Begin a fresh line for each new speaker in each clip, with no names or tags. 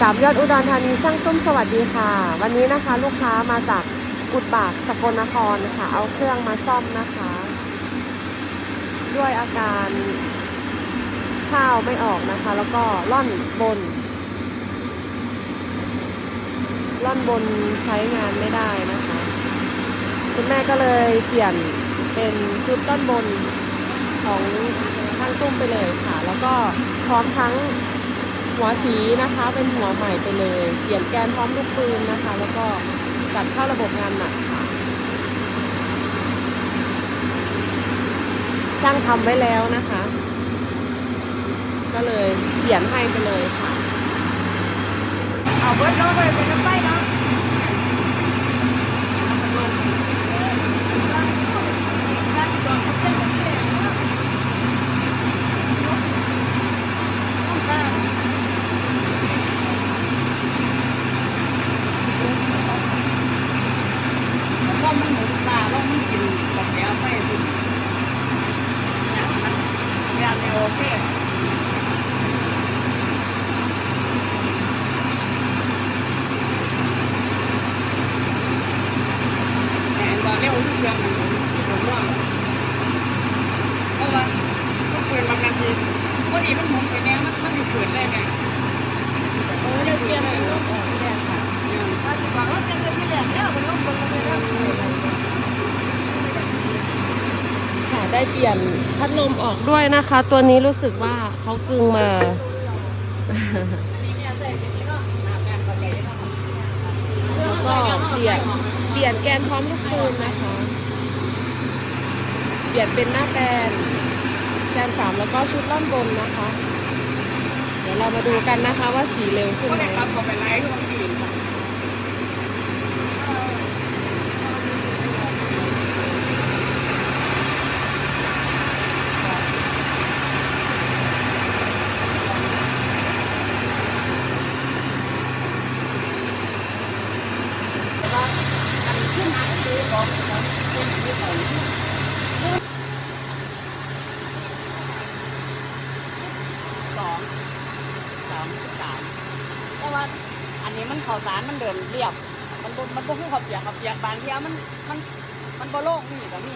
สามยอดอุดรธานีช่างตุ้มสวัสดีค่ะ วันนี้นะคะ ลูกค้ามาจากกุดปากสกลนครค่ะ เอาเครื่องมาซ่อมนะคะ ด้วยอาการข้าวไม่ออกนะคะ แล้วก็ล่อนบน ล่อนบนใช้งานไม่ได้นะคะ คุณแม่ก็เลยเปลี่ยนเป็นชุดล่อนบนของช่างตุ้มไปเลยค่ะ แล้วก็พร้อมทั้ง หัวสีนะคะ เป็นหัวใหม่ไปเลย เปลี่ยนแกนพร้อมลูกปืนนะคะ แล้วก็จัดเข้าระบบงานหนักค่ะช่างทำไว้แล้วนะคะ ก็เลยเปลี่ยนให้ไปเลยค่ะ
เอาเบิร์ดลงไปเป็นน้ำไปเนาะ ก็มันหมุนปลาแล้วมันกินกับแนวไปสิยาไม่โอเคแต่ตอนนี้อุ้งเค รื่องมันหมุนที่ผมว่าเพราะว่าก็เปิดบางนาทีพอดีมันหมุนไปแนวมันมันมีเปิดได้ไงโอ้ยเปลี่ยนเลยเนาะแน่ค่ะว่าจะบอกว่าจะเป็นที่แหลมเนี่ยมันต้องคนละเรื่องเลย
ค่ะได้เปลี่ยนพัดลมออกด้วยนะคะ ตัวนี้รู้สึกว่าเขากึงมาแล้วก็เปลี่ยนเปลี่ยนแกนพร้อมลูกปืนนะคะ ปลี่ยนเป็นหน้าแกนแกนสามแล้วก็ชุดล่อนบนนะคะ เดี๋ยวเรามาดูกันนะคะว่าสีเร็วขึ้น
ก็
ไหม
ได้ครับก็ไปไล่ก็มันกิน สองสามสามแต่ ว่า อันนี้มันข่าวสารมันเดินเรียบ มันบ่มันบ่คือขับเปียกขับเปียกบางทีมันมันมันบ่โล่งนี่ก็มี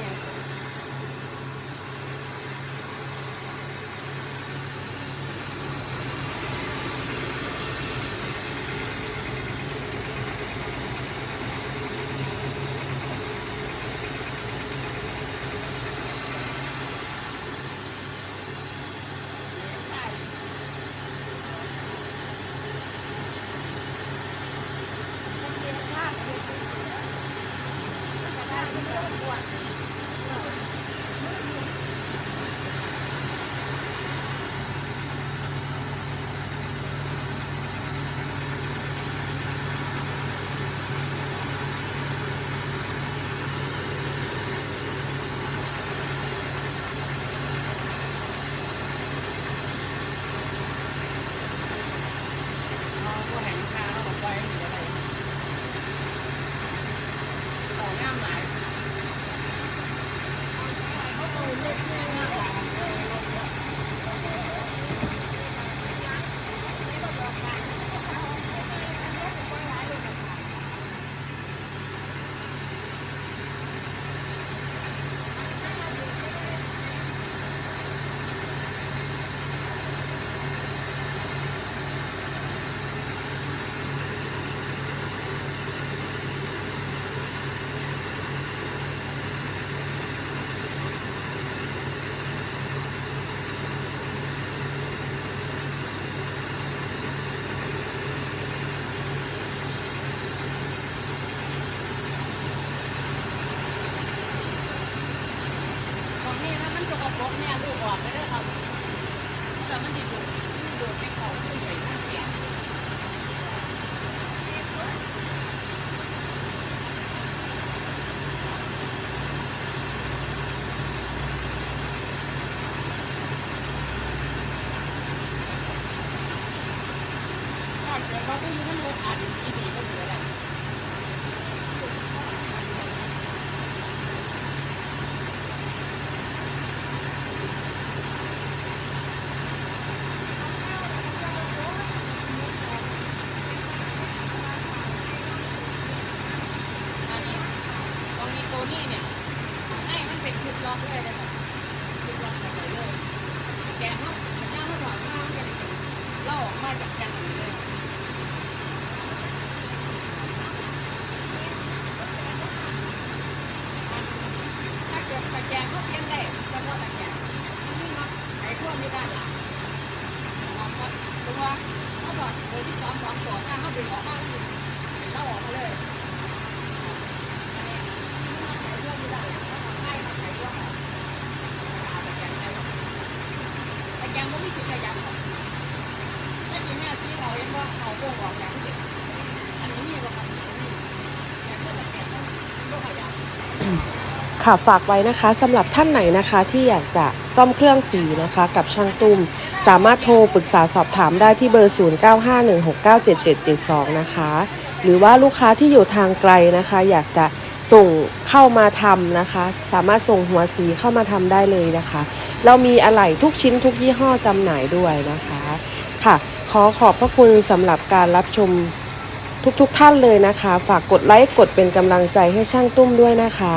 เอาพวกแห่งคาเราบอกไว้มีอะไรต่องามหลาย ตรง ตกเนี่ยลูกออกไม่ได้ครับแต่มันดีดูดูไม่เข้าขึ้นไปข้างเสียงถ้าเกิดว่าผู้อยู่มันรถอันที่ดีก็เหลือได้ ล็เลยเลยแบบทุกล็อกไปเลยแกะเาหน้าเขาถอดเลยเล่าอมาจากกัเลยถ้าเกิดตะแกรงเขาเปลี่ยนได้เฉพาะตะแกรงอันนี้มักไอ้พวด้ลัตัวเขาบอกเลยที่สองสองตัวถ้าเขาดึง ว่าเอาพวกออกอย่างนี้อันนี้มีประกันนี้แต่ตัวตะแกรงมันไม่ขยับ
ค่ะฝากไว้นะคะสำหรับท่านไหนนะคะที่อยากจะซ่อมเครื่องสีนะคะกับช่างตุ้ม สามารถโทรปรึกษาสอบถามได้ที่เบอร์ 0951697772 นะคะ หรือว่าลูกค้าที่อยู่ทางไกลนะคะ อยากจะส่งเข้ามาทำนะคะ สามารถส่งหัวสีเข้ามาทำได้เลยนะคะ เรามีอะไหล่ทุกชิ้นทุกยี่ห้อจำหน่ายด้วยนะคะค่ะ ขอขอบพระคุณสำหรับการรับชมทุกๆทท่านเลยนะคะ ฝากกดไลค์กดเป็นกำลังใจให้ช่างตุ้มด้วยนะคะ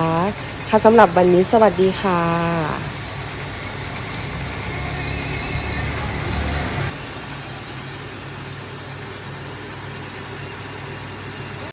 ค่ะสำหรับวันนี้สวัสดีค่ะ